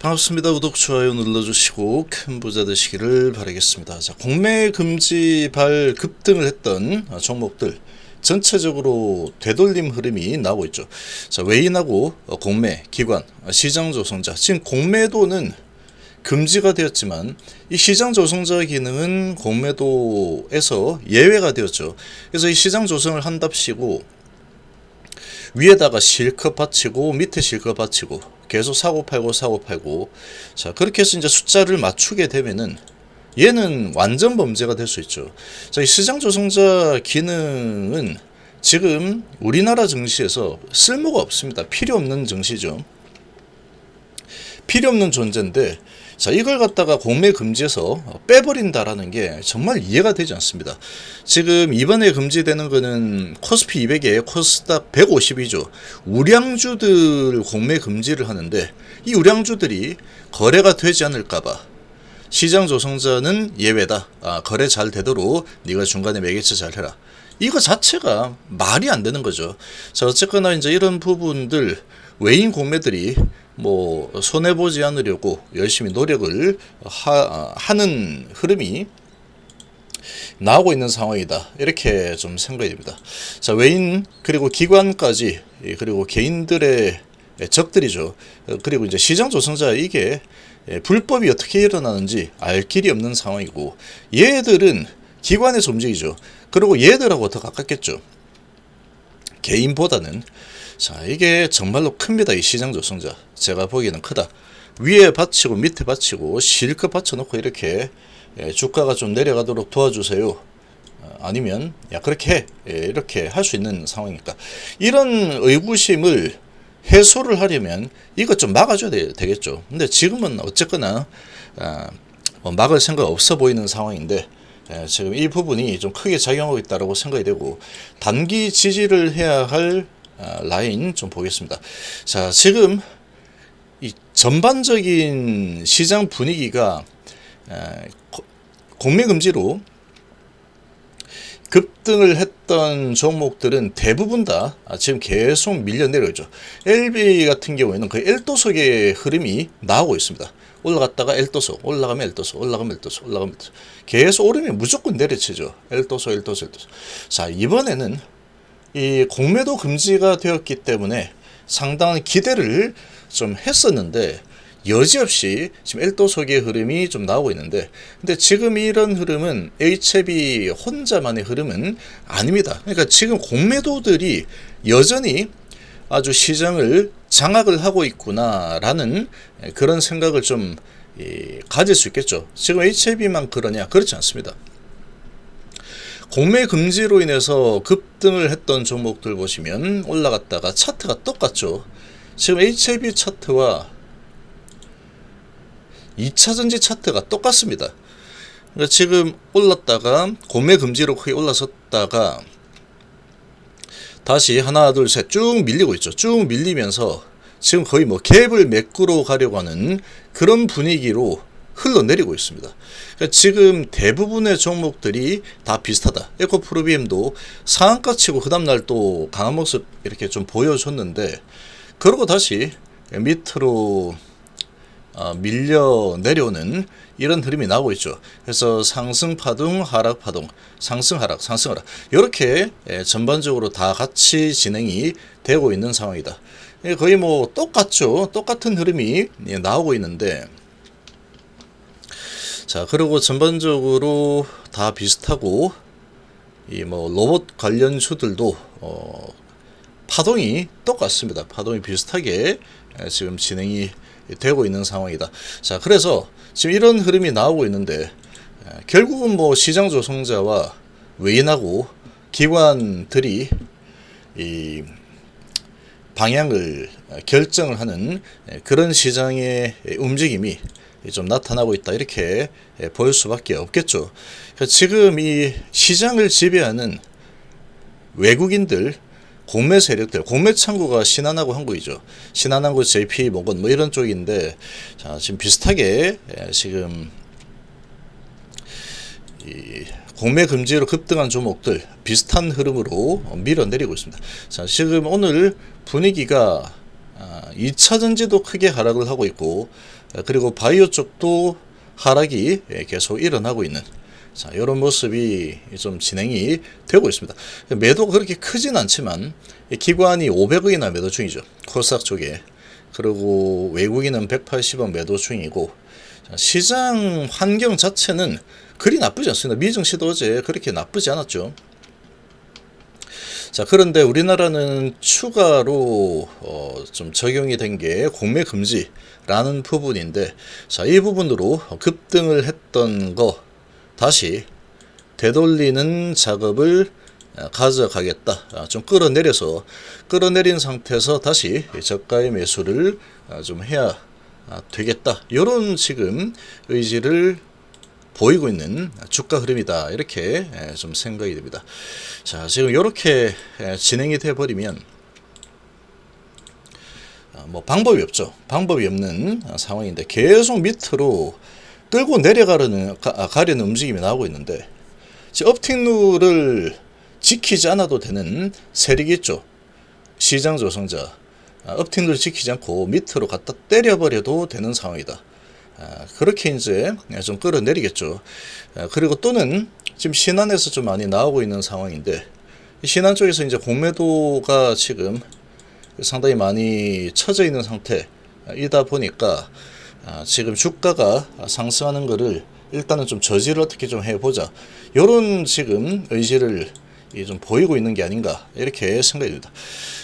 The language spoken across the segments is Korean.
반갑습니다. 구독, 좋아요 눌러주시고 큰 부자 되시기를 바라겠습니다. 자, 공매 금지 발 급등을 했던 종목들 전체적으로 되돌림 흐름이 나오고 있죠. 자, 외인하고 공매, 기관, 시장 조성자. 지금 공매도는 금지가 되었지만 이 시장 조성자 기능은 공매도에서 예외가 되었죠. 그래서 이 시장 조성을 한답시고 위에다가 실컷 받치고 밑에 실컷 받치고 계속 사고 팔고 사고 팔고 자 그렇게 해서 이제 숫자를 맞추게 되면은 얘는 완전 범죄가 될 수 있죠. 자, 이 시장 조성자 기능은 지금 우리나라 증시에서 쓸모가 없습니다. 필요 없는 증시죠. 필요 없는 존재인데 자, 이걸 갖다가 공매 금지해서 빼버린다라는 게 정말 이해가 되지 않습니다. 지금 이번에 금지되는 거는 코스피 200에 코스닥 150이죠. 우량주들 공매 금지를 하는데 이 우량주들이 거래가 되지 않을까봐 시장 조성자는 예외다. 아, 거래 잘 되도록 네가 중간에 매개체 잘 해라. 이거 자체가 말이 안 되는 거죠. 자, 어쨌거나 이제 이런 부분들 외인 공매들이 뭐 손해 보지 않으려고 열심히 노력을 하, 하는 흐름이 나오고 있는 상황이다. 이렇게 좀 생각이 됩니다. 자, 외인 그리고 기관까지 그리고 개인들의 적들이죠. 그리고 이제 시장 조성자 이게 불법이 어떻게 일어나는지 알 길이 없는 상황이고 얘들은 기관에서 움직이죠. 그리고 얘들하고 더 가깝겠죠. 개인보다는 자 이게 정말로 큽니다 이 시장 조성자. 제가 보기에는 크다. 위에 받치고 밑에 받치고 실컷 받쳐놓고 이렇게 예, 주가가 좀 내려가도록 도와주세요. 어, 아니면 야 그렇게 해. 예, 이렇게 할 수 있는 상황이니까. 이런 의구심을 해소를 하려면 이것 좀 막아줘야 되, 겠죠. 근데 지금은 어쨌거나 아, 뭐 막을 생각 없어 보이는 상황인데 예, 지금 이 부분이 좀 크게 작용하고 있다고 생각이 되고 단기 지지를 해야 할 아, 라인 좀 보겠습니다. 자, 지금 이 전반적인 시장 분위기가 공매 금지로 급등을 했던 종목들은 대부분 다 아, 지금 계속 밀려 내려오죠. LB 같은 경우에는 그 L도석의 흐름이 나오고 있습니다. 올라갔다가 L도석, 올라가면 L도석, 올라가면 L도석, 올라가면 L도석. 계속 오르면 무조건 내려치죠. L도석, L도석, L도석. 자, 이번에는 이 공매도 금지가 되었기 때문에 상당한 기대를 좀 했었는데 여지없이 지금 엘도속의 흐름이 좀 나오고 있는데 근데 지금 이런 흐름은 HB 혼자만의 흐름은 아닙니다. 그러니까 지금 공매도들이 여전히 아주 시장을 장악을 하고 있구나라는 그런 생각을 좀 가질 수 있겠죠. 지금 HB만 그러냐? 그렇지 않습니다. 공매 금지로 인해서 급등을 했던 종목들 보시면 올라갔다가 차트가 똑같죠. 지금 HIB 차트와 2차전지 차트가 똑같습니다. 그러니까 지금 올랐다가 공매 금지로 크게 올라섰다가 다시 하나 둘 셋 쭉 밀리고 있죠. 쭉 밀리면서 지금 거의 뭐 갭을 메꾸러 가려고 하는 그런 분위기로 흘러내리고 있습니다. 그러니까 지금 대부분의 종목들이 다 비슷하다. 에코프로비엠도 상한가 치고 그 다음날 또 강한 모습 이렇게 좀 보여줬는데 그러고 다시 밑으로 어, 밀려 내려오는 이런 흐름이 나오고 있죠. 그래서 상승 파동, 하락 파동, 상승 하락, 상승 하락 이렇게 예, 전반적으로 다 같이 진행이 되고 있는 상황이다. 예, 거의 뭐 똑같죠. 똑같은 흐름이 예, 나오고 있는데 자, 그리고 전반적으로 다 비슷하고 이 뭐 로봇 관련 주들도 어 파동이 똑같습니다. 파동이 비슷하게 지금 진행이 되고 있는 상황이다. 자, 그래서 지금 이런 흐름이 나오고 있는데 결국은 뭐 시장 조성자와 외인하고 기관들이 이 방향을 결정을 하는 그런 시장의 움직임이 좀 나타나고 있다 이렇게 예, 보일 수밖에 없겠죠. 그러니까 지금 이 시장을 지배하는 외국인들 공매 세력들, 공매 창구가 신한하고 한국이죠. 신한하고 JP 뭐건 뭐 이런 쪽인데 자, 지금 비슷하게 예, 지금 이 공매 금지로 급등한 종목들 비슷한 흐름으로 밀어내리고 있습니다. 자, 지금 오늘 분위기가 2차 전지도 크게 하락을 하고 있고 아, 그리고 바이오 쪽도 하락이 예, 계속 일어나고 있는 자, 이런 모습이 좀 진행이 되고 있습니다. 매도가 그렇게 크진 않지만 이 기관이 500억이나 매도 중이죠. 코스닥 쪽에. 그리고 외국인은 180억 매도 중이고 자, 시장 환경 자체는 그리 나쁘지 않습니다. 미증시도 어제 그렇게 나쁘지 않았죠. 자 그런데 우리나라는 추가로 어, 좀 적용이 된 게 공매 금지라는 부분인데 자 이 부분으로 급등을 했던 거 다시 되돌리는 작업을 어, 가져가겠다. 아, 좀 끌어내려서 끌어내린 상태에서 다시 저가의 매수를 아, 좀 해야 아, 되겠다. 이런 지금 의지를 보이고 있는 주가 흐름이다. 이렇게 예, 좀 생각이 됩니다. 자, 지금 이렇게 예, 진행이 돼 버리면 아, 뭐 방법이 없죠. 방법이 없는 상황인데 계속 밑으로 끌고 내려가려는 가, 가려는 움직임이 나오고 있는데 지금 업틱룰을 지키지 않아도 되는 세력이 있죠. 시장 조성자 아, 업틱룰 지키지 않고 밑으로 갖다 때려버려도 되는 상황이다. 아, 그렇게 이제 좀 끌어내리겠죠. 아, 그리고 또는 지금 신안에서 좀 많이 나오고 있는 상황인데 신안 쪽에서 이제 공매도가 지금 상당히 많이 처져 있는 상태이다 보니까 아, 지금 주가가 상승하는 거를 일단은 좀 저지를 어떻게 좀 해보자. 요런 지금 의지를 이좀 보이고 있는 게 아닌가 이렇게 생각이 듭니다.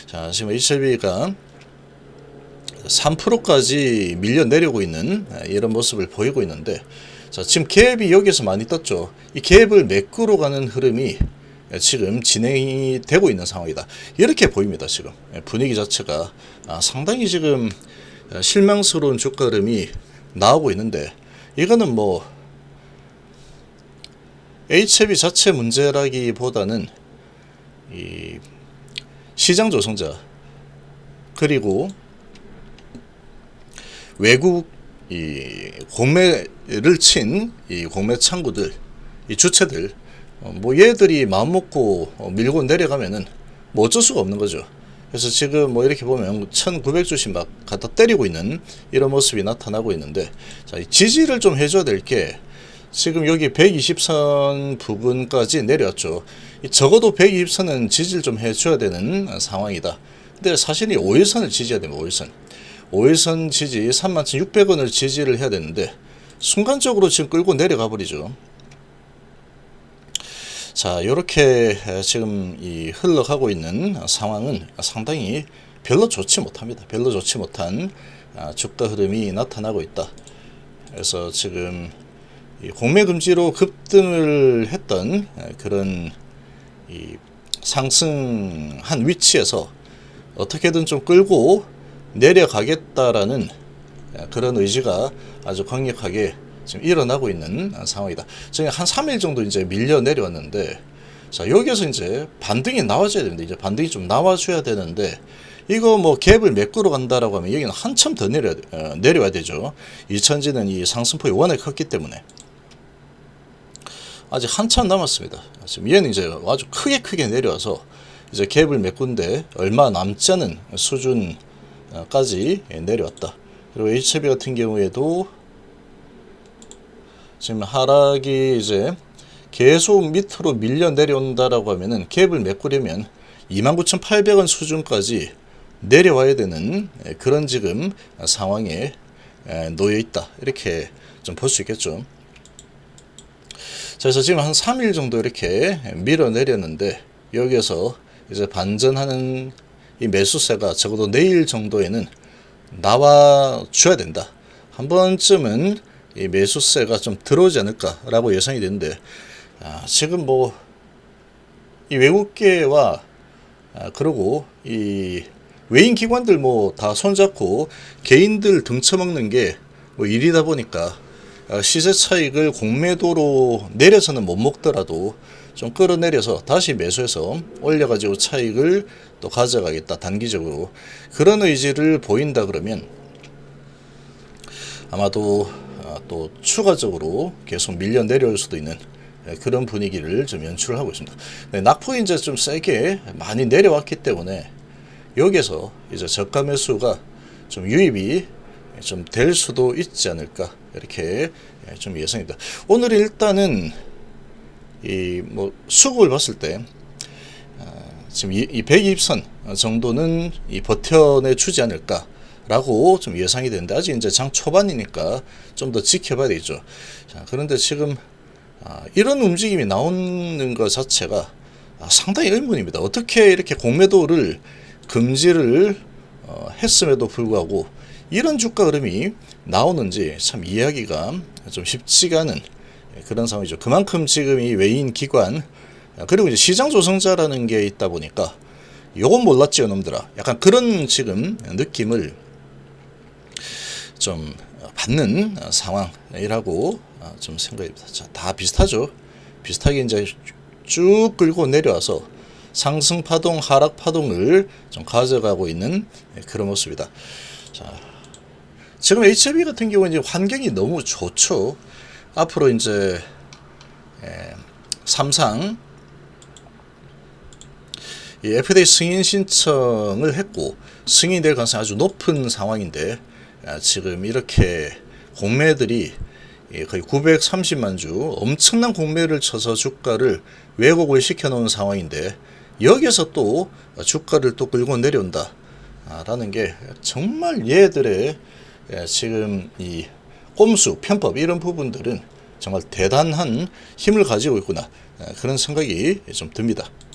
자 지금 HLB가 3%까지 밀려 내려오고 있는 이런 모습을 보이고 있는데 자 지금 갭이 여기서 많이 떴죠. 이 갭을 매꾸로 가는 흐름이 지금 진행이 되고 있는 상황이다. 이렇게 보입니다. 지금 분위기 자체가 아, 상당히 지금 실망스러운 주가 흐름이 나오고 있는데 이거는 뭐 HB 자체 문제라기보다는 이 시장 조성자 그리고 외국 이 공매를 친 이 공매 창구들 이 주체들 어, 뭐 얘들이 마음 먹고 어, 밀고 내려가면은 뭐 어쩔 수가 없는 거죠. 그래서 지금 뭐 이렇게 보면 1900주씩 막 갖다 때리고 있는 이런 모습이 나타나고 있는데 자, 이 지지를 좀 해줘야 될 게 지금 여기 120선 부근까지 내려왔죠. 이 적어도 120선은 지지를 좀 해줘야 되는 상황이다. 근데 사실 이 5일선을 지지해야 됩니다. 5일선. 5일선 지지 31,600원을 지지를 해야 되는데 순간적으로 지금 끌고 내려가 버리죠. 자, 이렇게 지금 이 흘러가고 있는 상황은 상당히 별로 좋지 못합니다. 별로 좋지 못한 아, 주가 흐름이 나타나고 있다. 그래서 지금 이 공매 금지로 급등을 했던 그런 이 상승한 위치에서 어떻게든 좀 끌고 내려가겠다라는 그런 의지가 아주 강력하게 지금 일어나고 있는 상황이다. 지금 한 3일 정도 이제 밀려 내려왔는데 자, 여기서 이제 반등이 나와줘야 됩니다. 이제 반등이 좀 나와줘야 되는데 이거 뭐 갭을 메꾸러 간다라고 하면 여기는 한참 더 내려 어, 내려야 되죠. 이천지는 이 상승폭이 워낙 컸기 때문에 아직 한참 남았습니다. 지금 얘는 이제 아주 크게 크게 내려와서 이제 갭을 메꾼데 얼마 남지 않은 수준 까지 내려왔다. 그리고 HB 같은 경우에도 지금 하락이 이제 계속 밑으로 밀려 내려온다라고 하면은 갭을 메꾸려면 29,800원 수준까지 내려와야 되는 그런 지금 상황에 놓여 있다. 이렇게 좀 볼 수 있겠죠. 자, 그래서 지금 한 3일 정도 이렇게 밀어 내렸는데 여기에서 이제 반전하는 이 매수세가 적어도 내일 정도에는 나와 줘야 된다. 한 번쯤은 이 매수세가 좀 들어오지 않을까라고 예상이 되는데 아, 지금 뭐 이 외국계와 아, 그리고 이 외인 기관들 뭐 다 손잡고 개인들 등쳐먹는 게 뭐 일이다 보니까 아, 시세 차익을 공매도로 내려서는 못 먹더라도 좀 끌어내려서 다시 매수해서 올려가지고 차익을 또 가져가겠다 단기적으로 그런 의지를 보인다 그러면 아마도 아, 또 추가적으로 계속 밀려 내려올 수도 있는 예, 그런 분위기를 좀 연출을 하고 있습니다. 네, 낙폭이 이제 좀 세게 많이 내려왔기 때문에 여기서 이제 저가 매수가 좀 유입이 좀 될 수도 있지 않을까 이렇게 예, 좀 예상입니다. 오늘 일단은 이 뭐 수급을 봤을 때 어, 지금 이, 이 120선 정도는 이 버텨내 주지 않을까 라고 좀 예상이 되는데 아직 이제 장 초반이니까 좀 더 지켜봐야 되죠. 자, 그런데 지금 아, 이런 움직임이 나오는 것 자체가 아, 상당히 의문입니다. 어떻게 이렇게 공매도를 금지를 어, 했음에도 불구하고 이런 주가 흐름이 나오는지 참 이해하기가 좀 쉽지가 않은 그런 상황이죠. 그만큼 지금 이 외인 기관 그리고 이제 시장 조성자라는 게 있다 보니까 요건 몰랐지요, 놈들아. 약간 그런 지금 느낌을 좀 받는 상황이라고 좀 생각입니다. 자, 다 비슷하죠. 비슷하게 이제 쭉 끌고 내려와서 상승 파동, 하락 파동을 좀 가져가고 있는 그런 모습이다. 자, 지금 HB 같은 경우는 이제 환경이 너무 좋죠. 앞으로 이제 에, 삼상. 이 FDA 승인 신청을 했고 승인이 될 가능성이 아주 높은 상황인데 아, 지금 이렇게 공매들이 예, 거의 930만 주 엄청난 공매를 쳐서 주가를 왜곡을 시켜놓은 상황인데 여기서 또 주가를 또 끌고 내려온다 아, 라는 게 정말 얘들의 예, 지금 이 꼼수 편법 이런 부분들은 정말 대단한 힘을 가지고 있구나 아, 그런 생각이 좀 듭니다.